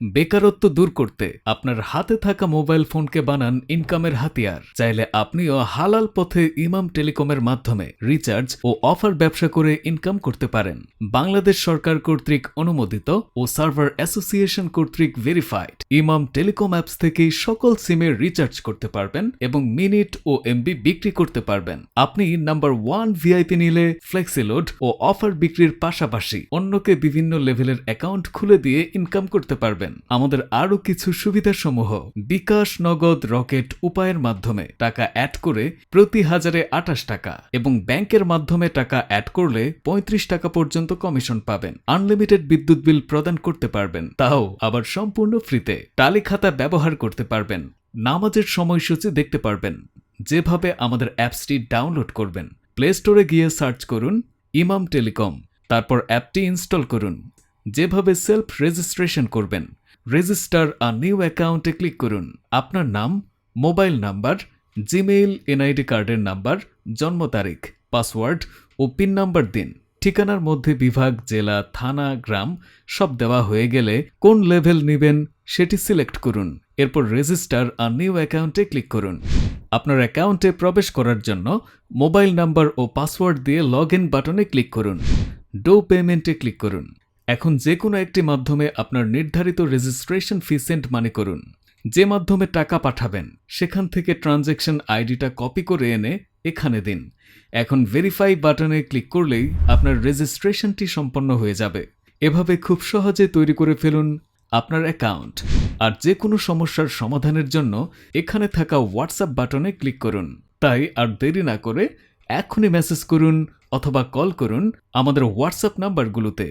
বেকারত্ব দূর করতে আপনার হাতে থাকা মোবাইল ফোনকে বানান ইনকামের হাতিয়ার। চাইলে আপনিও হালাল পথে ইমাম টেলিকমের মাধ্যমে রিচার্জ ও অফার ব্যবসা করে ইনকাম করতে পারেন। বাংলাদেশ সরকার কর্তৃক অনুমোদিত ও সার্ভার অ্যাসোসিয়েশন কর্তৃক ভেরিফাইড ইমাম টেলিকম অ্যাপস থেকেই সকল সিমের রিচার্জ করতে পারবেন এবং মিনিট ও এমবি বিক্রি করতে পারবেন। আপনি নাম্বার ওয়ান ভিআইপি নিলে ফ্লেক্সিলোড ও অফার বিক্রির পাশাপাশি অন্যকে বিভিন্ন লেভেলের অ্যাকাউন্ট খুলে দিয়ে ইনকাম করতে পারবেন। আমাদের আরও কিছু সুবিধাসমূহ। বিকাশ নগদ রকেট উপায়ের মাধ্যমে টাকা অ্যাড করে প্রতি হাজারে আঠাশ টাকা এবং ব্যাংকের মাধ্যমে টাকা অ্যাড করলে পঁয়ত্রিশ টাকা পর্যন্ত কমিশন পাবেন। আনলিমিটেড বিদ্যুৎ বিল প্রদান করতে পারবেন। তাও আবার সম্পূর্ণ ফ্রিতে। টালি খাতা ব্যবহার করতে পারবেন। নামাজের সময়সূচি দেখতে পারবেন। যেভাবে আমাদের অ্যাপসটি ডাউনলোড করবেন। প্লে স্টোরে গিয়ে সার্চ করুন, ইমাম টেলিকম। তারপর অ্যাপটি ইনস্টল করুন। যেভাবে সেলফ রেজিস্ট্রেশন করবেন। রেজিস্টার আ নিউ অ্যাকাউন্টে ক্লিক করুন। আপনার নাম, মোবাইল নাম্বার, জিমেইল, এনআইডি কার্ডের নাম্বার, জন্ম তারিখ, পাসওয়ার্ড ও পিন নাম্বার দিন। ঠিকানার মধ্যে বিভাগ, জেলা, থানা, গ্রাম সব দেওয়া হয়ে গেলে কোন লেভেল নেবেন সেটি সিলেক্ট করুন। এরপর রেজিস্টার আর নিউ অ্যাকাউন্টে ক্লিক করুন। আপনার অ্যাকাউন্টে প্রবেশ করার জন্য মোবাইল নাম্বার ও পাসওয়ার্ড দিয়ে লগ ইন বাটনে ক্লিক করুন। ডো পেমেন্টে ক্লিক করুন। এখন যে কোনো একটি মাধ্যমে আপনার নির্ধারিত রেজিস্ট্রেশন ফি সেন্ড মানি করুন। যে মাধ্যমে টাকা পাঠাবেন, সেখান থেকে ট্রানজ্যাকশন আইডিটা কপি করে এনে এখানে দিন। এখন ভেরিফাই বাটনে ক্লিক করলেই আপনার রেজিস্ট্রেশনটি সম্পন্ন হয়ে যাবে। এভাবে খুব সহজে তৈরি করে ফেলুন আপনার অ্যাকাউন্ট আর যে কোনো সমস্যার সমাধানের জন্য এখানে থাকা হোয়াটসঅ্যাপ বাটনে ক্লিক করুন। তাই আর দেরি না করে এখনই মেসেজ করুন অথবা কল করুন আমাদের হোয়াটসঅ্যাপ নাম্বারগুলোতে